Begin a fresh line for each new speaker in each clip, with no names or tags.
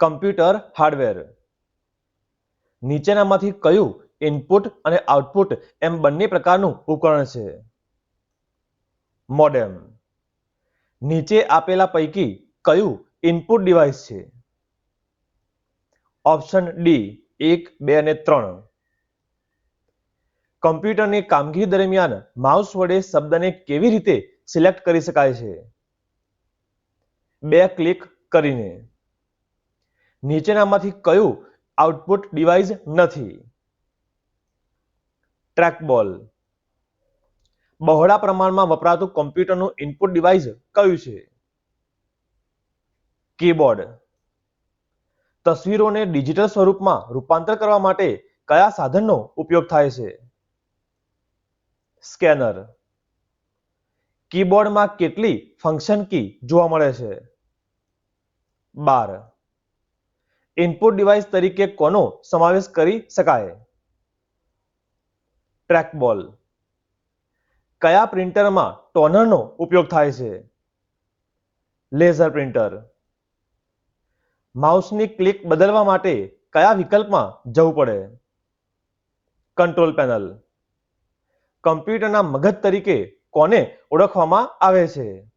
Computer hardware. નીચેનામાંથી કયું input અને આઉટપુટ એમ બંને પ્રકારનું ઉપકરણ છે? મોડેમ. નીચે આપેલા પૈકી કયું ઇનપુટ ડિવાઇસ છે? ઓપ્શન ડી, એક, બે અને ત્રણ. કમ્પ્યુટરની કામગીરી દરમિયાન માઉસ વડે શબ્દને કેવી રીતે સિલેક્ટ કરી શકાય છે? બે ક્લિક કરીને. નીચેનામાંથી કયું આઉટપુટ ડિવાઇસ નથી? ટ્રેકબોલ બહોળા પ્રમાણમાં વપરાતું કોમ્પ્યુટરનું ઇનપુટ ડિવાઇસ કયું છે? કીબોર્ડ તસવીરોને ડિજિટલ સ્વરૂપમાં રૂપાંતર કરવા માટે કયા સાધનનો ઉપયોગ થાય છે? સ્કેનર કીબોર્ડમાં કેટલી ફંક્શન કી જોવા મળે છે? બાર. ઇનપુટ ડિવાઇસ તરીકે કોનો સમાવેશ કરી શકાય? ટ્રેકબોલ કયા પ્રિન્ટરમાં ટોનરનો ઉપયોગ થાય છે? લેઝર પ્રિન્ટર માઉસની ક્લિક બદલવા માટે કયા વિકલ્પમાં જવું પડે? કંટ્રોલ પેનલ કમ્પ્યુટરના મગજ તરીકે કોને ઓળખવામાં આવે છે?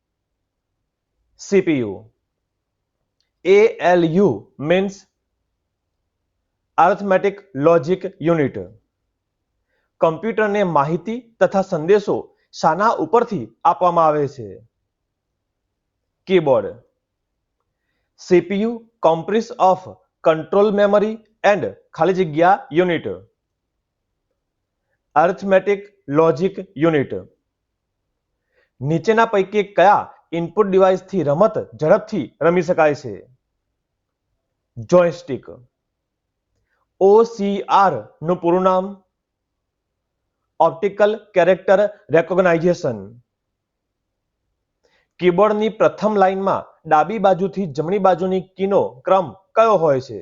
CPU ALU means arithmetic logic unit કમ્પ્યુટરને માહિતી તથા સંદેશો શાના ઉપરથી આપવામાં આવે છે. Keyboard CPU comprise of control memory and ખાલી જગ્યા યુનિટ અર્થમેટિક લોજિક યુનિટ નીચેના પૈકી કયા ઇનપુટ ડિવાઇસથી રમત ઝડપથી રમી શકાય છે? જોયસ્ટિક ઓસીઆરનું પૂરું નામ. ઓપ્ટિકલ કેરેક્ટર રેકોગ્નાઇઝેશન કીબોર્ડની પ્રથમ લાઇનમાં ડાબી બાજુથી જમણી બાજુની કીનો ક્રમ કયો હોય છે?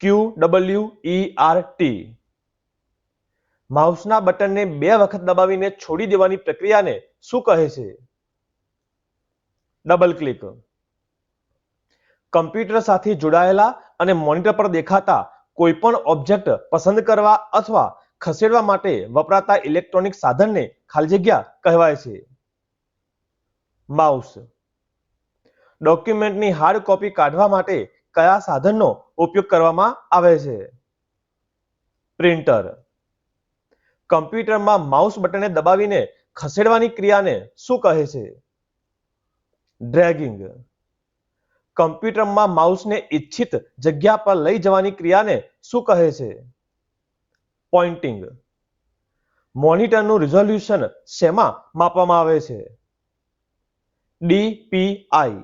ક્યુ ડબલ્યુ આર ટી માઉસના બટનને બે વખત દબાવીને છોડી દેવાની પ્રક્રિયાને શું કહે છે? ડબલ ક્લિક કમ્પ્યુટર સાથે જોડાયેલા અને મોનિટર પર દેખાતા કોઈપણ ઓબ્જેક્ટ પસંદ કરવા અથવા ખસેડવા માટે વપરાતા ઇલેક્ટ્રોનિક સાધનને ખાલી જગ્યા કહેવાય છે. માઉસ ડોક્યુમેન્ટની હાર્ડ કોપી કાઢવા માટે કયા સાધનનો ઉપયોગ કરવામાં આવે છે? પ્રિન્ટર કમ્પ્યુટરમાં માઉસ બટનને દબાવીને ખસેડવાની ક્રિયાને શું કહે છે? ડ્રેગિંગ કમ્પ્યુટરમાં માઉસને ઈચ્છિત જગ્યા પર લઈ જવાની ક્રિયાને શું કહે છે? પોઇન્ટિંગ. મોનિટરનું રિઝોલ્યુશન શેમાં માપવામાં આવે છે? ડીપીઆઈ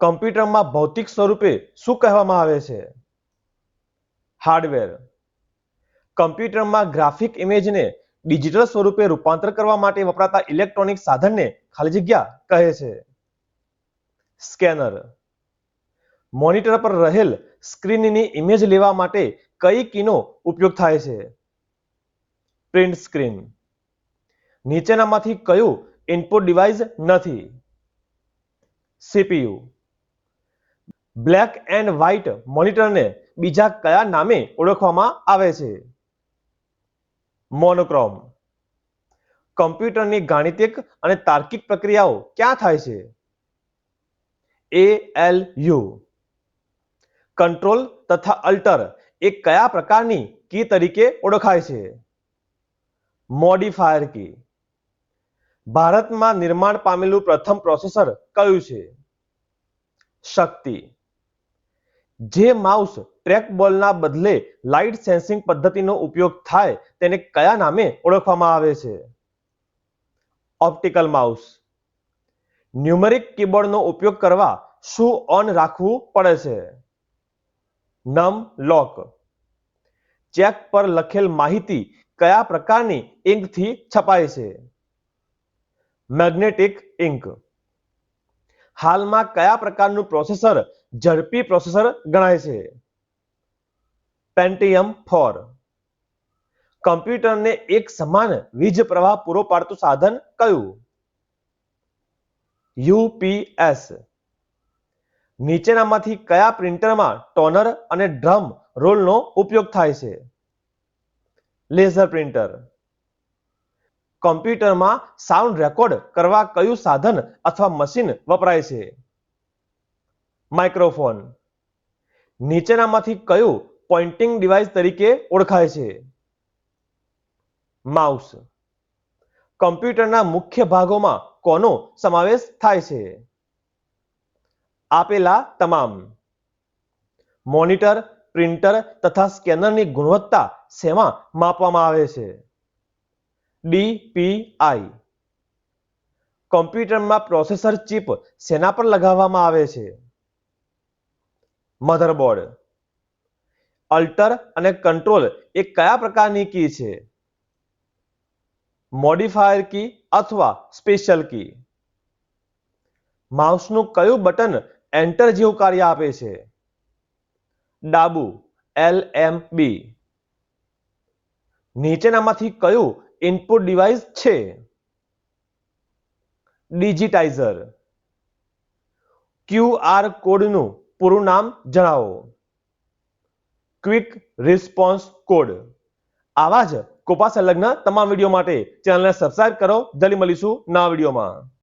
કમ્પ્યુટરમાં ભૌતિક સ્વરૂપે શું કહેવામાં આવે છે? હાર્ડવેર. કમ્પ્યુટરમાં ગ્રાફિક ઇમેજને ડિજિટલ સ્વરૂપે રૂપાંતર કરવા માટે વપરાતા ઇલેક્ટ્રોનિક સાધનને ખાલી જગ્યા કહે છે. સ્કેનર. મોનિટર પર રહેલ સ્ક્રીનની ઇમેજ લેવા માટે કઈ કીનો ઉપયોગ થાય છે? Print screen. નીચેનામાંથી કયું ઇનપુટ ડિવાઇસ નથી? સીપીયુ. બ્લેક એન્ડ વ્હાઇટ મોનિટરને બીજા કયા નામે ઓળખવામાં આવે છે? મોનોક્રોમ. કમ્પ્યુટરની ગાણિતિક અને તાર્કિક પ્રક્રિયાઓ ક્યાં થાય છે? એ એલ યુ કંટ્રોલ તથા અલ્ટર એ કયા પ્રકારની કી તરીકે ઓળખાય છે? Modifier key. ભારતમાં નિર્માણ પામેલું પ્રથમ પ્રોસેસર કયું છે? શક્તિ. જે માઉસ ટ્રેકબોલના બદલે લાઇટ સેન્સિંગ પદ્ધતિનો ઉપયોગ થાય તેને કયા નામે ઓળખવામાં આવે છે? ઓપ્ટિકલ માઉસ ન્યુમેરિક કીબોર્ડનો ઉપયોગ કરવા શું ઓન રાખવું પડે છે? નમ, લોક. ચેક પર લખેલ માહિતી કયા પ્રકારની ઇંકથી છપાય છે? Magnetic ink. હાલમાં કયા પ્રકારનું પ્રોસેસર ઝડપી પ્રોસેસર ગણાય છે? પેન્ટિયમ ફોર કમ્પ્યુટરને એક સમાન વીજ પ્રવાહ પૂરો પાડતું સાધન કયું? યુપીએસ નીચેનામાંથી કયા પ્રિન્ટરમાં ટોનર અને ડ્રમ રોલનો ઉપયોગ થાય છે? Laser printer. કમ્પ્યુટરમાં સાઉન્ડ રેકોર્ડ કરવા કયું સાધન અથવા મશીન વપરાય છે? માઇક્રોફોન. નીચેનામાંથી કયું પોઇન્ટિંગ ડિવાઇસ તરીકે ઓળખાય છે? માઉસ. કમ્પ્યુટરના મુખ્ય ભાગોમાં કોનો સમાવેશ થાય છે? આપેલા તમામ. મોનિટર, પ્રિન્ટર તથા સ્કેનરની ગુણવત્તા શેમાં માપવામાં આવે છે? ડીપીઆઈ કોમ્પ્યુટરમાં પ્રોસેસર ચિપ શેના પર લગાવવામાં આવે છે? મધરબોર્ડ. અલ્ટર અને કંટ્રોલ એ કયા પ્રકારની કી છે? મોડિફાયર કી અથવા સ્પેશિયલ કી? માઉસનું કયું બટન એન્ટર જેવું કાર્ય આપે છે? ડાબુ, એલ એમ બી. નીચેનામાંથી કયું ઇનપુટ ડિવાઇસ છે? ડિજિટાઇઝર. ક્યુઆર કોડનું પૂરું નામ જણાવો. Quick response code. આવા જ કોપાસ સંલગ્ન તમામ વીડિયો માટે ચેનલને સબસ્ક્રાઇબ કરો. જલ્દી મળીશું નવા વિડીયોમાં.